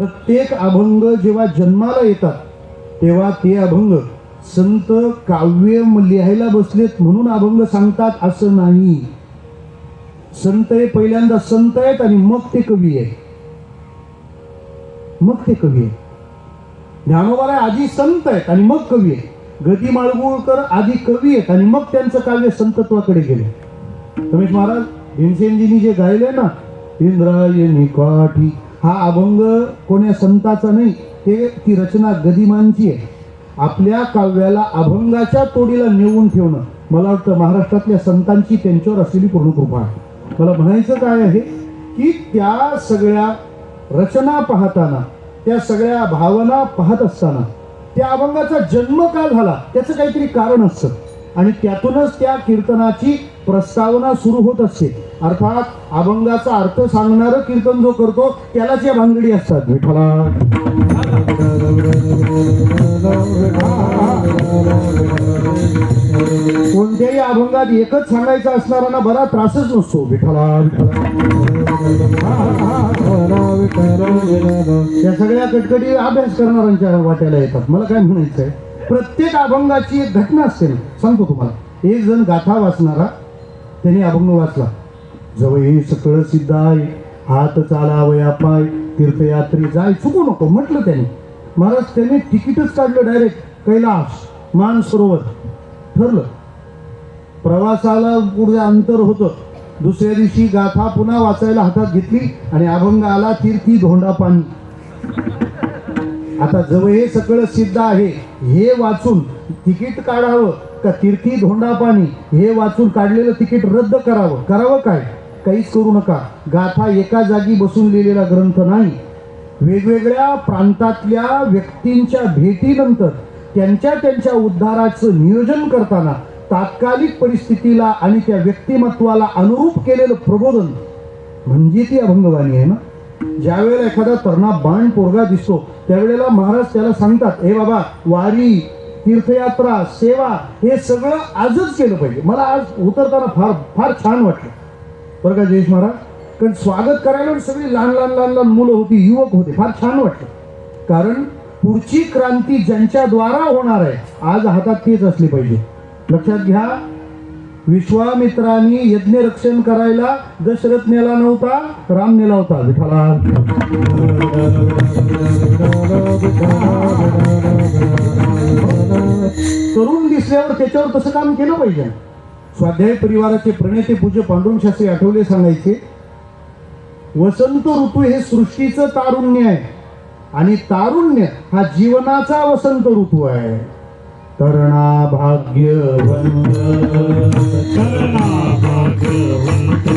प्रत्येक अभंग जेव्हा जन्माला येतात तेव्हा ते अभंग संत काव्य लिहायला बसलेत म्हणून अभंग सांगतात असं नाही. संत हे पहिल्यांदा संत आहेत आणि मग ते कवी आहे मग ते कवी आहे ज्ञानोबाला आधी संत आहेत आणि मग कवी आहे गती माळगुळकर आधी कवी आहेत आणि मग त्यांचं काव्य संतत्वाकडे गेले. रमेश महाराज भीमसेनजींनी जे गायले ना इंद्रायणी काठी हा अभंग कोण्या संताचा नाही ते ती रचना गदिमांची आहे. आपल्या काव्याला अभंगाच्या तोडीला नेऊन ठेवणं मला वाटतं महाराष्ट्रातल्या संतांची त्यांच्यावर असलेली पूर्ण कृपा आहे. मला म्हणायचं काय आहे की त्या सगळ्या रचना पाहताना त्या सगळ्या भावना पाहत असताना त्या अभंगाचा जन्म का झाला त्याचं काहीतरी कारण असतं. आणि त्यातूनच त्या कीर्तनाची प्रस्तावना सुरू होत असते. अर्थात अभंगाचा अर्थ सांगणारं कीर्तन जो करतो त्यालाच या भानगडी असतात. विठ्ठला. कोणत्याही अभंगात एकच सांगायचा असणाऱ्यांना बरा त्रासच नसतो. विठ्ठला या सगळ्या कटकटी अभ्यास करणाऱ्यांच्या वाट्याला येतात. मला काय म्हणायचं आहे प्रत्येक अभंगाची एक घटना असते सांगतो तुम्हाला. एक जण गाथा वाचणारा त्यांनी अभंग वाचला. जवळ सकळ सिद्धाय आहे हात चालावया पाय तीर्थयात्री जाय चुकू नको म्हटलं त्याने. महाराज त्याने तिकीटच काढलं डायरेक्ट कैलास मान सरोवर ठरलं. प्रवासाला पुढे अंतर होतं. दुसऱ्या दिवशी गाथा पुन्हा वाचायला हातात घेतली आणि अभंग आला तीर्थी धोंडा पाणी. आता जवळ हे सगळं सिद्ध आहे. हे वाचून तिकीट काढावं का तीर्थी धोंडा पाणी? हे वाचून काढलेलं तिकीट रद्द करावं. करावं काय? काहीच करू नका. गाथा एका जागी बसून लिहिलेला ग्रंथ नाही. वेगवेगळ्या प्रांतातल्या व्यक्तींच्या भेटीनंतर त्यांच्या त्यांच्या उद्धाराचं नियोजन करताना तात्कालिक परिस्थितीला आणि त्या व्यक्तिमत्वाला अनुरूप केलेलं प्रबोधन म्हणजे ती अभंगवाणी आहे ना? ज्यावेळेला एखादा तरणा बाण पोरगा दिसतो त्यावेळेला महाराज त्याला सांगतात हे बाबा वारी तीर्थयात्रा सेवा हे सगळं आजच केलं पाहिजे. मला आज उतरताना फार फार छान वाटलं. बरं का जयेश महाराज? कारण स्वागत करायला सगळी लहान लहान लहान लहान मुलं होती युवक होते. फार छान वाटलं. कारण पुढची क्रांती ज्यांच्याद्वारा होणार आहे आज हातात तेच असली पाहिजे. लक्षात घ्या विश्वामित्रांनी यज्ञ रक्षण करायला दशरथ नेला नव्हता राम नेला होता. विठाला तरुण दिसल्यावर त्याच्यावर तसं काम केलं पाहिजे. स्वाध्याय परिवाराचे प्रणेते पूज्य पांडुरंग शास्त्री आठवले सांगायचे वसंत ऋतू हे सृष्टीचं तारुण्य आहे आणि तारुण्य हा जीवनाचा वसंत ऋतू आहे. तरणा भाग्यवंत तरणा भाग्यवंत.